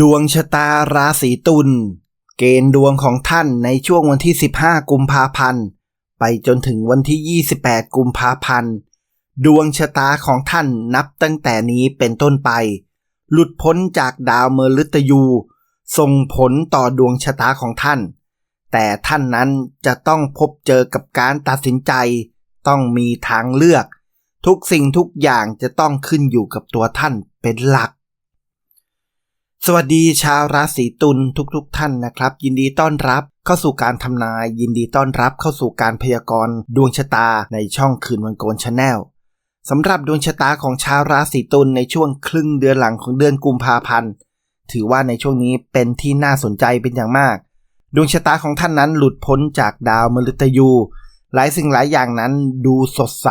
ดวงชะตาราศีตุล เกณฑ์ดวงของท่านในช่วงวันที่ 15 กุมภาพันธ์ ไปจนถึงวันที่ 28 กุมภาพันธ์ ดวงชะตาของท่านนับตั้งแต่นี้เป็นต้นไป หลุดพ้นจากดาวเมฤตยู ส่งผลต่อดวงชะตาของท่าน แต่ท่านนั้นจะต้องพบเจอกับการตัดสินใจ ต้องมีทางเลือก ทุกสิ่งทุกอย่างจะต้องขึ้นอยู่กับตัวท่านเป็นหลัก สวัสดีชาวราศีตุลทุกๆทท่านนะครับ ยินดีต้อนรับเข้าสู่การทำนาย ยินดีต้อนรับเข้าสู่การพยากรณ์ดวงชะตาในช่องคืนวันโกนชาแนลสำหรับดวงชะตาของชาวราศีตุลในช่วงครึ่งเดือนหลังของเดือนกุมภาพันธ์ถือว่าในช่วงนี้เป็นที่น่าสนใจเป็นอย่างมาก ดวงชะตาของท่านนั้นหลุดพ้นจากดาวมฤตยู หลายสิ่งหลายอย่างนั้นดูสดใส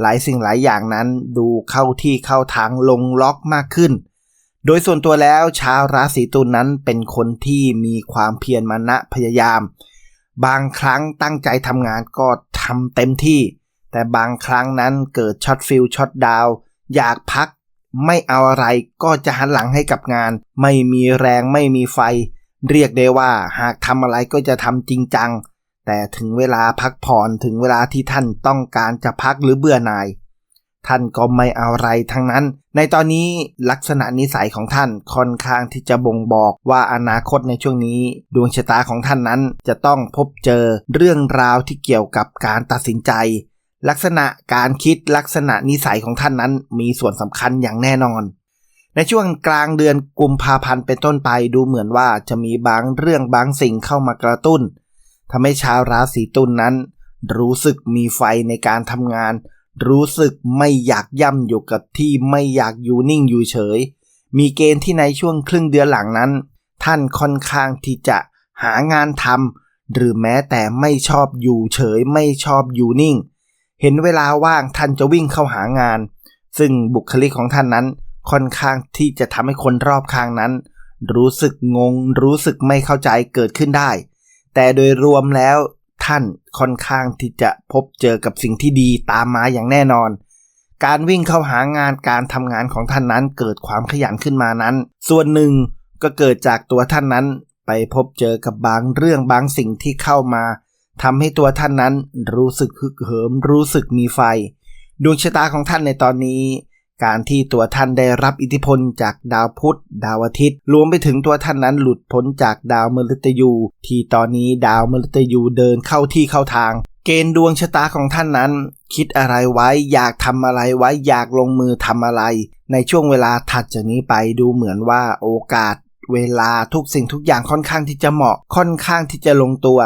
หลายสิ่งหลายอย่างนั้นดูเข้าที่เข้าทางลงล็อกมากขึ้น โดยส่วนตัวแล้วชาวราศีตุลนนั้นเป็นคนที่มีความเพียรมานะพยายาม บางครั้งตั้งใจทำงานก็ทำเต็มที่ แต่บางครั้งนั้นเกิดช็อตฟิลช็อตดาวอยากพัก ไม่เอาอะไรก็จะหันหลังให้กับงาน ไม่มีแรงไม่มีไฟ เรียกได้ว่าหากทำอะไรก็จะทำจริงจัง แต่ถึงเวลาพักผ่อนถึงเวลาที่ท่านต้องการจะพักหรือเบื่อหน่าย ท่านก็ไม่เอาอะไรทั้งนั้น ในตอนนี้ลักษณะนิสัยของท่านค่อนข้างที่จะบ่งบอกว่าอนาคตในช่วงนี้ ดวงชะตาของท่านนั้นจะต้องพบเจอเรื่องราวที่เกี่ยวกับการตัดสินใจ ลักษณะการคิดลักษณะนิสัยของท่านนั้นมีส่วนสำคัญอย่างแน่นอน ในช่วงกลางเดือนกุมภาพันธ์เป็นต้นไปดูเหมือนว่าจะมีบางเรื่องบางสิ่งเข้ามากระตุ้นทำให้ชาวราศีตุลนนั้น รู้สึกมีไฟในการทำงาน รู้สึกไม่อยากย่ำอยู่กับที่ไม่อยากอยู่นิ่งอยู่เฉย มีเกณฑ์ที่ในช่วงครึ่งเดือนหลังนั้น ท่านค่อนข้างที่จะหางานทำหรือแม้แต่ไม่ชอบอยู่เฉย ไม่ชอบอยู่นิ่ง เห็นเวลาว่างท่านจะวิ่งเข้าหางาน ซึ่งบุคลิกของท่านนั้น ค่อนข้างที่จะทำให้คนรอบข้างนั้น รู้สึกงง รู้สึกไม่เข้าใจเกิดขึ้นได้ แต่โดยรวมแล้ว ท่านค่อนข้างที่จะพบเจอกับสิ่งที่ดีตามมาอย่างแน่นอน การวิ่งเข้าหางานการทำงานของท่านนั้นเกิดความขยันขึ้นมานั้น ส่วนหนึ่งก็เกิดจากตัวท่านนั้น ไปพบเจอกับบางเรื่องบางสิ่งที่เข้ามาทำให้ตัวท่านนั้นรู้สึกฮึกเหิม รู้สึกมีไฟ ดวงชะตาของท่านในตอนนี้ การที่ตัวท่านได้รับอิทธิพลจากดาวพุธ ดาวอาทิตย์ รวมไปถึงตัวท่านนั้นหลุดพ้นจากดาวมฤตยู ที่ตอนนี้ดาวมฤตยูเดินเข้าที่เข้าทาง เกณฑ์ดวงชะตาของท่านนั้น คิดอะไรไว้อยากทำอะไรไว้อยากลงมือทำอะไร ในช่วงเวลาถัดจากนี้ไปดูเหมือนว่าโอกาส เวลาทุกสิ่งทุกอย่างค่อนข้างที่จะเหมาะค่อนข้างที่จะลงตัว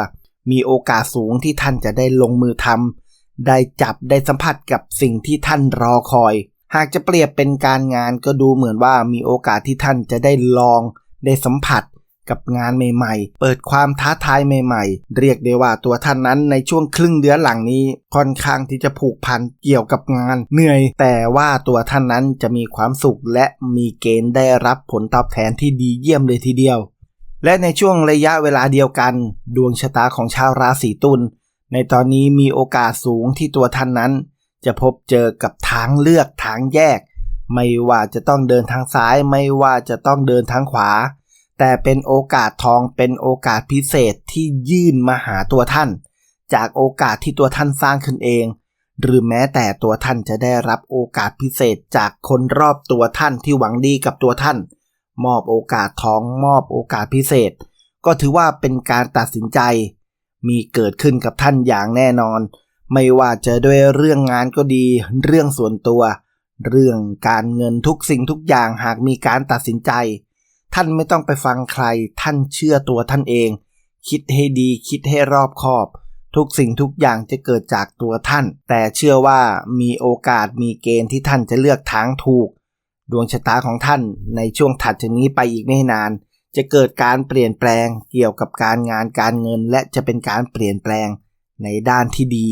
มีโอกาสสูงที่ท่านจะได้ลงมือทำได้จับได้สัมผัสกับสิ่งที่ท่านรอคอย หากจะเปรียบเป็นการงานก็ดูเหมือนว่ามีโอกาสที่ท่านจะได้ลอง ได้สัมผัสกับงานใหม่ๆ เปิดความท้าทายใหม่ๆ เรียกได้ว่าตัวท่านนั้นในช่วงครึ่งเดือนหลังนี้ค่อนข้างที่จะผูกพันเกี่ยวกับงานเหนื่อย แต่ว่าตัวท่านนั้นจะมีความสุขและมีเกณฑ์ได้รับผลตอบแทนที่ดีเยี่ยมเลยทีเดียว และในช่วงระยะเวลาเดียวกัน ดวงชะตาของชาวราศีตุลในตอนนี้มีโอกาสสูงที่ตัวท่านนั้น จะพบเจอกับทางเลือกทางแยก ไม่ว่าจะต้องเดินทางซ้ายไม่ว่าจะต้องเดินทางขวา แต่เป็นโอกาสทองเป็นโอกาสพิเศษที่ยื่นมาหาตัวท่าน จากโอกาสที่ตัวท่านสร้างขึ้นเอง หรือแม้แต่ตัวท่านจะได้รับโอกาสพิเศษจากคนรอบตัวท่านที่หวังดีกับตัวท่าน มอบโอกาสทองมอบโอกาสพิเศษ ก็ถือว่าเป็นการตัดสินใจ มีเกิดขึ้นกับท่านอย่างแน่นอน ไม่ว่าจะด้วยเรื่องงานก็ดี เรื่องส่วนตัว เรื่องการเงินทุกสิ่งทุกอย่างหากมีการตัดสินใจ ท่านไม่ต้องไปฟังใคร ท่านเชื่อตัวท่านเอง คิดให้ดีคิดให้รอบคอบ ทุกสิ่งทุกอย่างจะเกิดจากตัวท่าน แต่เชื่อว่ามีโอกาสมีเกณฑ์ที่ท่านจะเลือกทางถูก ดวงชะตาของท่านในช่วงถัดจากนี้ไปอีกไม่นานจะเกิดการเปลี่ยนแปลงเกี่ยวกับการงานการเงิน และจะเป็นการเปลี่ยนแปลงในด้านที่ดี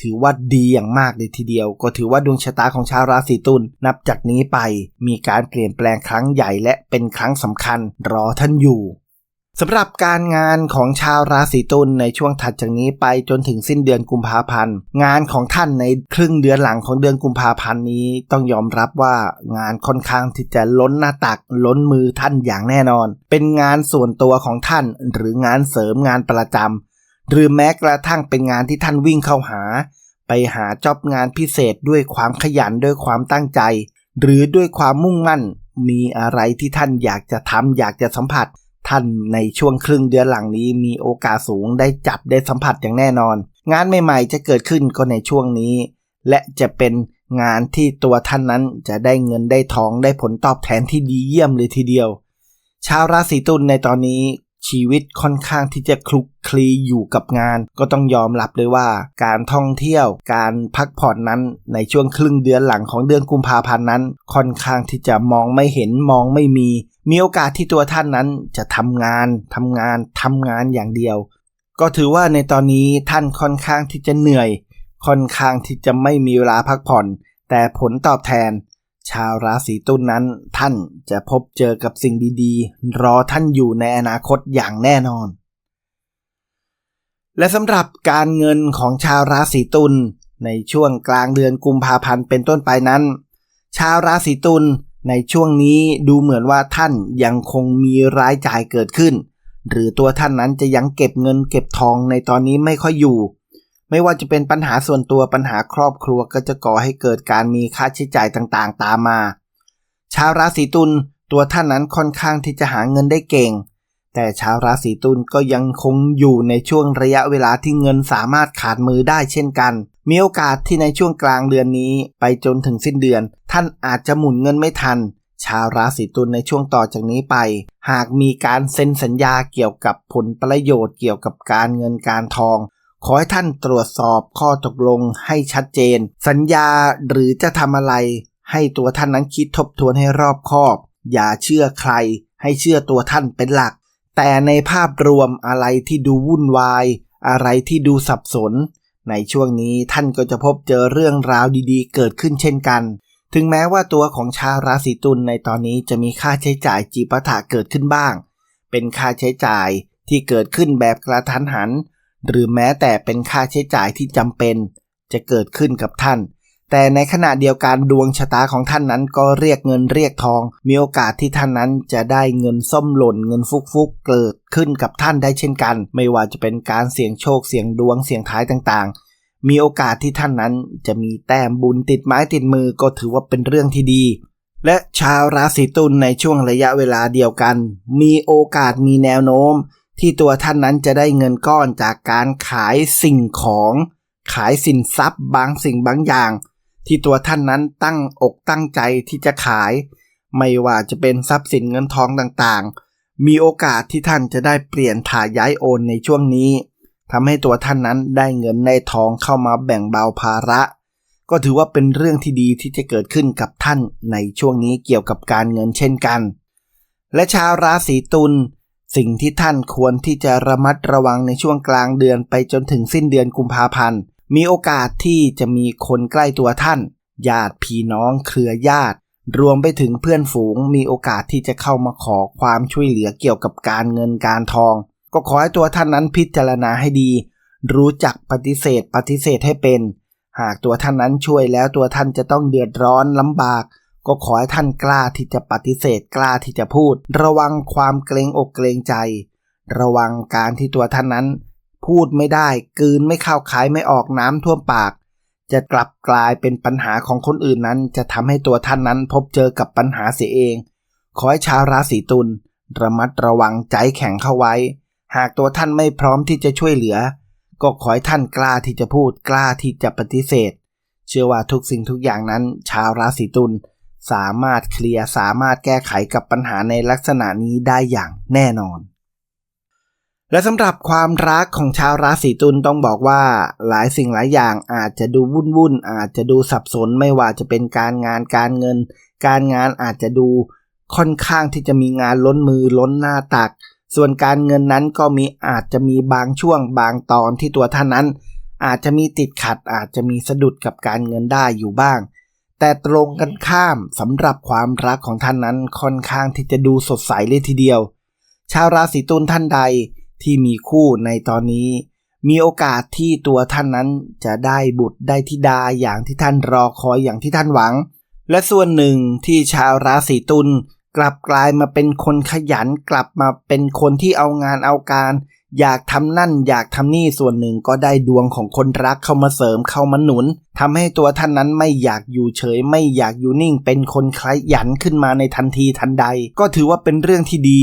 ถือว่าดีอย่างมากเลยทีเดียว ก็ถือว่าดวงชะตาของชาวราศีตุลนับจากนี้ไป มีการเปลี่ยนแปลงครั้งใหญ่และเป็นครั้งสำคัญรอท่านอยู่สำหรับการงานของชาวราศีตุลในช่วงถัดจากนี้ไปจนถึงสิ้นเดือนกุมภาพันธ์ งานของท่านในครึ่งเดือนหลังของเดือนกุมภาพันธ์นี้ต้องยอมรับว่างานค่อนข้างที่จะล้นหน้าตักล้นมือท่านอย่างแน่นอน เป็นงานส่วนตัวของท่านหรืองานเสริมงานประจำ หรือแม้กระทั่งเป็นงานที่ท่านวิ่งเข้าหา ไปหาจอบงานพิเศษด้วยความขยันด้วยความตั้งใจ หรือด้วยความมุ่งมั่น มีอะไรที่ท่านอยากจะทำอยากจะสัมผัส ท่านในช่วงครึ่งเดือนหลังนี้มีโอกาสสูงได้จับได้สัมผัสอย่างแน่นอน งานใหม่ๆ จะเกิดขึ้นก็ในช่วงนี้ และจะเป็นงานที่ตัวท่านนั้นจะได้เงินได้ทองได้ผลตอบแทนที่ดีเยี่ยมเลยทีเดียว ชาวราศีตุลในตอนนี้ ชีวิตค่อนข้างที่จะคลุกคลีอยู่กับงาน ก็ต้องยอมรับเลยว่า การท่องเที่ยว การพักผ่อนนั้นในช่วงครึ่งเดือนหลังของเดือนกุมภาพันธ์นั้น ค่อนข้างที่จะมองไม่เห็นมองไม่มี มีโอกาสที่ตัวท่านนั้นจะทำงานทำงานทำงานอย่างเดียว ก็ถือว่าในตอนนี้ท่านค่อนข้างที่จะเหนื่อย ค่อนข้างที่จะไม่มีเวลาพักผ่อน แต่ผลตอบแทน ชาวราศีตุลนนั้นท่านจะพบเจอกับสิ่งดีๆ รอท่านอยู่ในอนาคตอย่างแน่นอน และสำหรับการเงินของชาวราศีตุลในช่วงกลางเดือนกุมภาพันธ์เป็นต้นไปนั้น ชาวราศีตุลในช่วงนี้ดูเหมือนว่าท่านยังคงมีรายจ่ายเกิดขึ้น หรือตัวท่านนั้นจะยังเก็บเงินเก็บทองในตอนนี้ไม่ค่อยอยู่ ไม่ว่าจะเป็นปัญหาส่วนตัวปัญหาครอบครัวก็จะก่อให้เกิดการมีค่าใช้จ่ายต่างๆ ตามมา ชาวราศีตุลตัวท่านนั้นค่อนข้างที่จะหาเงินได้เก่ง แต่ชาวราศีตุลก็ยังคงอยู่ในช่วงระยะเวลาที่เงินสามารถขาดมือได้เช่นกัน มีโอกาสที่ในช่วงกลางเดือนนี้ ไปจนถึงสิ้นเดือน ท่านอาจจะหมุนเงินไม่ทัน ชาวราศีตุลในช่วงต่อจากนี้ไป หากมีการเซ็นสัญญาเกี่ยวกับผลประโยชน์เกี่ยวกับการเงินการทอง ขอให้ท่านตรวจสอบข้อตกลงให้ชัดเจน สัญญาหรือจะทำอะไร ให้ตัวท่านนั้นคิดทบทวนให้รอบคอบ อย่าเชื่อใคร ให้เชื่อตัวท่านเป็นหลัก แต่ในภาพรวมอะไรที่ดูวุ่นวาย อะไรที่ดูสับสน ในช่วงนี้ท่านก็จะพบเจอเรื่องราวดีๆ เกิดขึ้นเช่นกัน ถึงแม้ว่าตัวของชาวราศีตุลในตอนนี้จะมีค่าใช้จ่ายจีปะถะเกิดขึ้นบ้าง เป็นค่าใช้จ่ายที่เกิดขึ้นแบบกระทันหัน หรือแม้แต่เป็นค่าใช้จ่ายที่จำเป็น จะเกิดขึ้นกับท่าน แต่ในขณะเดียวกันดวงชะตาของท่านนั้นก็เรียกเงินเรียกทอง มีโอกาสที่ท่านนั้นจะได้เงินส้มหล่นเงินฟุกฟุกเกิดขึ้นกับท่านได้เช่นกัน ไม่ว่าจะเป็นการเสี่ยงโชคเสี่ยงดวงเสี่ยงท้ายต่างๆ มีโอกาสที่ท่านนั้นจะมีแต้มบุญติดไม้ติดมือก็ถือว่าเป็นเรื่องที่ดีและชาวราศีตุลในช่วงระยะเวลาเดียวกัน มีโอกาสมีแนวโน้ม ที่ตัวท่านนั้นจะได้เงินก้อนจากการขายสิ่งของ ขายสินทรัพย์บางสิ่งบางอย่าง ที่ตัวท่านนั้นตั้งอกตั้งใจที่จะขาย ไม่ว่าจะเป็นทรัพย์สินเงินทองต่างๆ มีโอกาสที่ท่านจะได้เปลี่ยนถ่ายย้ายโอนในช่วงนี้ทำให้ตัวท่านนั้นได้เงินได้ทองเข้ามาแบ่งเบาภาระ ก็ถือว่าเป็นเรื่องที่ดีที่จะเกิดขึ้นกับท่านในช่วงนี้เกี่ยวกับการเงินเช่นกัน และชาวราศีตุล สิ่งที่ท่านควรที่จะระมัดระวังในช่วงกลางเดือนไปจนถึงสิ้นเดือนกุมภาพันธ์ มีโอกาสที่จะมีคนใกล้ตัวท่าน ญาติพี่น้องเครือญาติ รวมไปถึงเพื่อนฝูง มีโอกาสที่จะเข้ามาขอความช่วยเหลือเกี่ยวกับการเงินการทอง ก็ขอให้ตัวท่านนั้นพิจารณาให้ดี รู้จักปฏิเสธปฏิเสธให้เป็น หากตัวท่านนั้นช่วยแล้วตัวท่านจะต้องเดือดร้อนลำบาก ก็ขอให้ท่านกล้าที่จะปฏิเสธกล้าที่จะพูด ระวังความเกรงอกเกรงใจ ระวังการที่ตัวท่านนั้น พูดไม่ได้กืนไม่เข้าขายไม่ออกน้ำท่วมปาก จะกลับกลายเป็นปัญหาของคนอื่นนั้น จะทำให้ตัวท่านนั้นพบเจอกับปัญหาเสียเอง ขอให้ชาวราศีตุลระมัดระวังใจแข็งเข้าไว้ หากตัวท่านไม่พร้อมที่จะช่วยเหลือ ก็ขอให้ท่านกล้าที่จะพูดกล้าที่จะปฏิเสธ เชื่อว่าทุกสิ่งทุกอย่างนั้น ชาวราศีตุล สามารถเคลียร์สามารถแก้ไขกับปัญหาในลักษณะนี้ได้อย่างแน่นอน และสำหรับความรักของชาวราศีตุลต้องบอกว่าหลายสิ่งหลายอย่างอาจจะดูวุ่นวุ่นอาจจะดูสับสนไม่ว่าจะเป็นการงานการเงิน การงานอาจจะดูค่อนข้างที่จะมีงานล้นมือล้นหน้าตัก ส่วนการเงินนั้นก็มีอาจจะมีบางช่วงบางตอนที่ตัวท่านนั้น อาจจะมีติดขัดอาจจะมีสะดุดกับการเงินได้อยู่บ้าง แต่ตรงกันข้ามสำหรับความรักของท่านนั้นค่อนข้างที่จะดูสดใสเลยทีเดียว ชาวราศีตุลท่านใดที่มีคู่ในตอนนี้ มีโอกาสที่ตัวท่านนั้นจะได้บุตรได้ธิดาอย่างที่ท่านรอคอยอย่างที่ท่านหวัง และส่วนหนึ่งที่ชาวราศีตุลกลับกลายมาเป็นคนขยันกลับมาเป็นคนที่เอางานเอาการ อยากทำนั่นอยากทำนี่ส่วนหนึ่งก็ได้ดวงของคนรักเข้ามาเสริมเข้ามาหนุนทำให้ตัวท่านนั้นไม่อยากอยู่เฉย ไม่อยากอยู่นิ่ง เป็นคนขยันขึ้นมาในทันทีทันใด ก็ถือว่าเป็นเรื่องที่ดี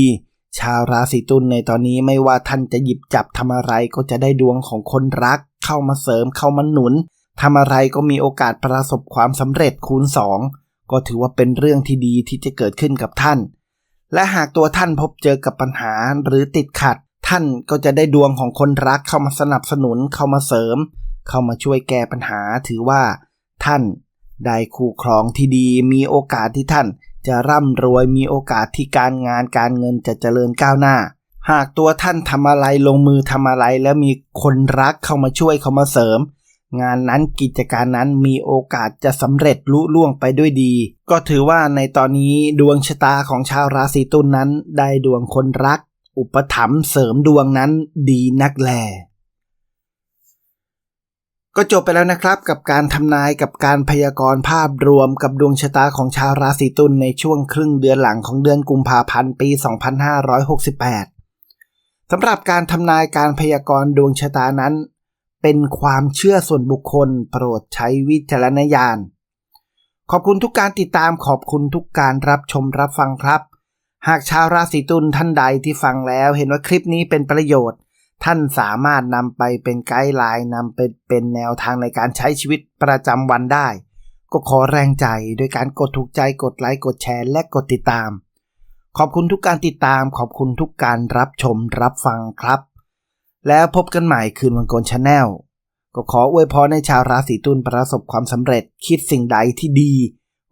ชาวราศีตุลในตอนนี้ไม่ว่าท่านจะหยิบจับทำอะไรก็จะได้ดวงของคนรัก เข้ามาเสริมเข้ามาหนุนทำอะไรก็มีโอกาสประสบความสำเร็จคูณสองก็ถือว่าเป็นเรื่องที่ดีที่จะเกิดขึ้นกับท่าน และหากตัวท่านพบเจอกับปัญหาหรือติดขัด ท่านก็จะได้ดวงของคนรักเข้ามาสนับสนุนเข้ามาเสริม เข้ามาช่วยแก้ปัญหาถือว่า ท่านได้คู่ครองที่ดี มีโอกาสที่ท่านจะร่ำรวยมีโอกาสที่การงานการเงินจะเจริญก้าวหน้า หากตัวท่านทำอะไรลงมือทำอะไรแล้วมีคนรักเข้ามาช่วยเข้ามาเสริม งานนั้นกิจการนั้นมีโอกาสจะสำเร็จลุล่วงไปด้วยดี ก็ถือว่าในตอนนี้ดวงชะตาของชาวราศีตุลนนั้น ได้ดวงคนรัก อุปถัมภ์เสริมดวงนั้นดีนักแล ก็จบไปแล้วนะครับกับการทำนายกับการพยากรณ์ภาพรวมกับดวงชะตาของชาวราศีตุลในช่วงครึ่งเดือนหลังของเดือนกุมภาพันธ์ปี 2568สำหรับการทำนายการพยากรณ์ดวงชะตานั้น เป็นความเชื่อส่วนบุคคลโปรดใช้วิจารณญาณขอบคุณทุกการติดตามขอบคุณทุกการรับชมรับฟังครับ หากชาวราศีตุลท่านใดที่ฟังแล้วเห็นว่าคลิปนี้เป็นประโยชน์ ท่านสามารถนำไปเป็นไกด์ไลน์นำไปเป็นแนวทางในการใช้ชีวิตประจำวันได้ ก็ขอแรงใจโดยการกดถูกใจกดไลค์กดแชร์และกดติดตาม ขอบคุณทุกการติดตาม ขอบคุณทุกการรับชมรับฟังครับ แล้วพบกันใหม่คืนวันโกนชาแนลก็ขออวยพรให้ชาวราศีตุลประสบความสำเร็จคิดสิ่งใดที่ดี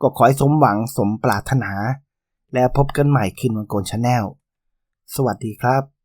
ก็ขอให้สมหวังสมปรารถนา แล้วพบกันใหม่คืนวันโกนชาแนล สวัสดีครับ